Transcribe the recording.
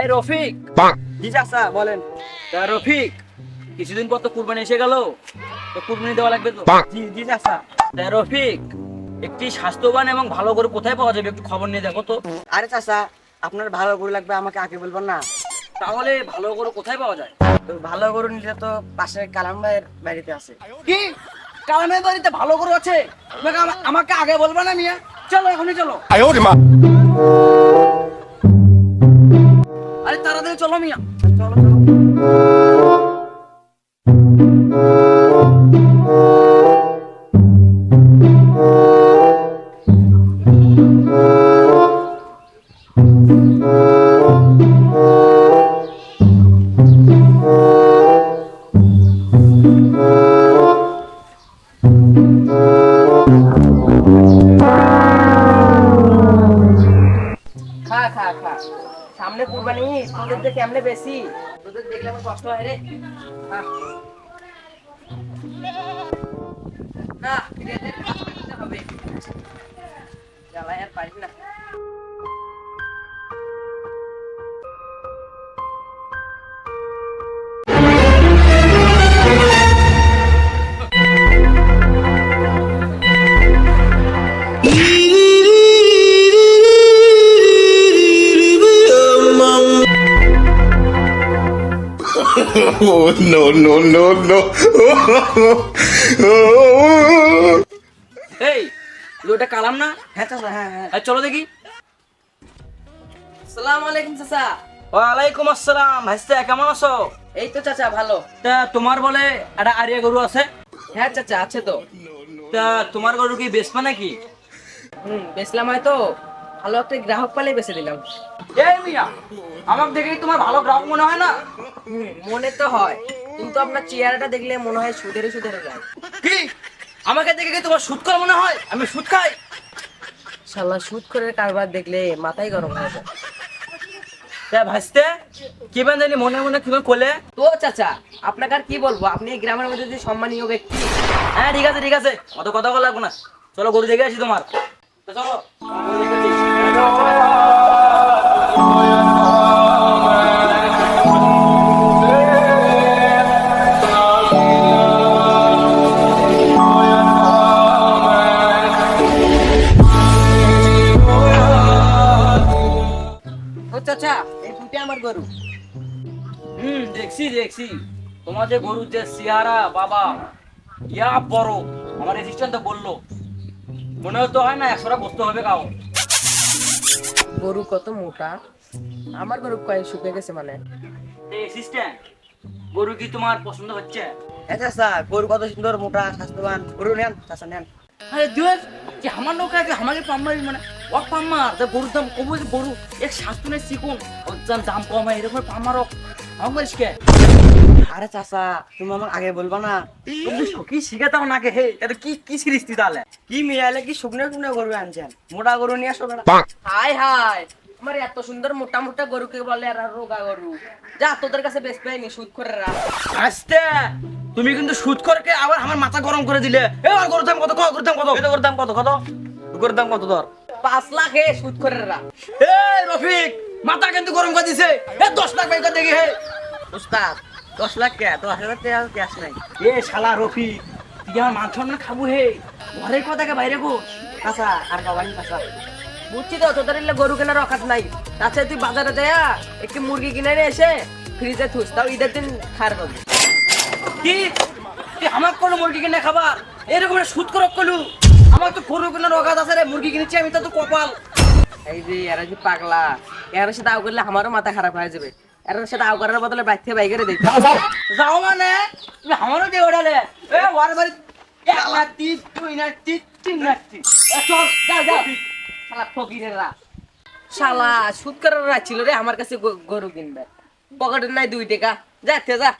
এই রফিক। জি চাচা বলেন? তা রফিক কিছুদিন পর তো কুরবানি এসে গেল। তো কুরবানি দেওয়া লাগবে তো? জি জি চাচা। তা রফিক একটি স্বাস্থ্যবান এবং ভালো করে কোথায় পাওয়া যাবে একটু খবর নিয়ে দেখো তো। আরে চাচা আপনার ভালো গরু লাগবে আমাকে আগে বলবেন না? তাহলে ভালো গরু কোথায় পাওয়া যায়? তো ভালো গরু নিলে তো পাশে কালাম ভাইয়ের বাড়িতে আছে। কি? কালামের বাড়িতে ভালো গরু আছে? আমাকে আগে বলবে না মিয়া? চলো এখনই চলো। আরে তাড়াতাড়ি চলো মিয়া। চলো চলো। thank you খা খা খা। সামনে কুরবানি, তোদের দেখে কেমনে বেশি। তোদের দেখলে আমার কষ্ট হয় রে। না হবে। জ্বালায় আর পারি না। Oh no no no no! এই ওটা কালাম না? হ্যাঁ চাচা হ্যাঁ হ্যাঁ। চলো দেখি। সালাম আলাইকুম চাচা। ওয়ালাইকুম আসসালাম। ভাইস্তে কেমন আছো? এই তো চাচা ভালো। তা তোমার বলে একটা আরিয়া গরু আছে? হ্যাঁ চাচা আছে তো। তা তোমার গরু কি বেচবা নাকি? হুম বেচলাম হয়তো। ভালো একটা গ্রাহক পালে বেচে দিলাম এই মিয়া আমার দেখেই তোমার ভালো গ্রাহক মনে হয় না? মনে তো হয় কিন্তু আপনার চেহারাটা দেখলে মনে হয় সুদেরে সুদেরে যায় কি? আমাকে দেখে কি তোমার সুদ মনে হয়? আমি সুদ খাই? শালা সুদ করে কারবার দেখলে মাথায় গরম হয়ে যায়। তা ভাইস্তে কি বেন জানি মনে মনে কি কোলে তো চাচা আপনাকে আর কি বলব? আপনি এই গ্রামের মধ্যে যে সম্মানীয় ব্যক্তি। হ্যাঁ ঠিক আছে ঠিক আছে। অত কথা বলা লাগবো না। চলো গরু দেখে আসি তোমার। চলো। চাচা, এই গরু। হুম, দেখছি দেখছি। তোমার যে গরুর যে চেহারা, বাবা, ইয়া বড়। আমার অ্যাসিস্ট্যান্ট তো বলল। মনে হতো হয় না, একশোটা বসতে হবে কাউ গরু কত মোটা? আমার গরু কয়েক শুকিয়ে গেছে মানে। গরু কি তোমার পছন্দ হচ্ছে? আচ্ছা স্যার গরু কত সুন্দর মোটা স্বাস্থ্যবান। গরু নেন চাষা নেন। আরে যে আমার নৌকা আছে আমাকে পাম্মারি মানে? ও পাম্মার গরুর দাম কমে গরু। এক স্বাস্থ্য দাম দাম কম হয় এরকম পাম্মার আমার আরে চাচা তুমি আমাকে আগে বলবা না। তুমি কি নাকে হে? এটা কি কি সিরিজ তুই তাহলে? কি মিলাইলে কি শুকনো শুকনো গরু আনছেন? মোটা গরু নিয়ে আসো হাই হাই। আমার এত সুন্দর মোটা মোটা গরুকে বলে আর রোগা গরু? যা তোদের কাছে বেশ পাইনি সুদ করে রাখ আসতে! তুমি কিন্তু সুদ করকে আবার আমার মাথা গরম করে দিলে। এ আর গরুর দাম কত? কত গরুর দাম কত? এটা গরুর দাম কত কত? গরুর দাম কত ধর? পাঁচ লাখ হে সুদ করে রাখ এ রফিক! মাথা কিন্তু গরম করে দিছে। এ দশ লাখ বাইকা দেখি হে। উস্তাদ দশ লাখ কে? দশ হাজার টাকা ক্যাশ নাই। এ শালা রফিক তুই আমার মান সম্মান খাব হে? ঘরের কথাকে বাইরে গো কাঁচা আর বাবানি কাঁচা বুঝছি তো তোদের গরু কেনার অকাত নাই। তাছাড়া তুই বাজারে দেয়া একটি মুরগি কিনে নিয়ে এসে ফ্রিজে থুস তাও ঈদের দিন খার পাবি। কি? তুই আমার কোনো মুরগি কিনে খাবার? এরকম সুদ করক কলু। আমার তো গরু কেনার অগাধ আছে রে মুরগি কিনেছি আমি তো তো কপাল। এই যে এরা যে পাগলা এর সাথে আউ করলে আমারও মাথা খারাপ হয়ে যাবে। এর সাথে আউ করার বদলে বাইক থেকে যাও মানে? তুমি আমারও দিয়ে ওঠালে এ ওয়ার বাড়ি এক নাতি দুই নাতি তিন নাতি। চল শালা ফকিরেরা শালা সুদ করার রাখছিল রে আমার কাছে গরু কিনবে। পকেটের নাই দুই টাকা। যা যা।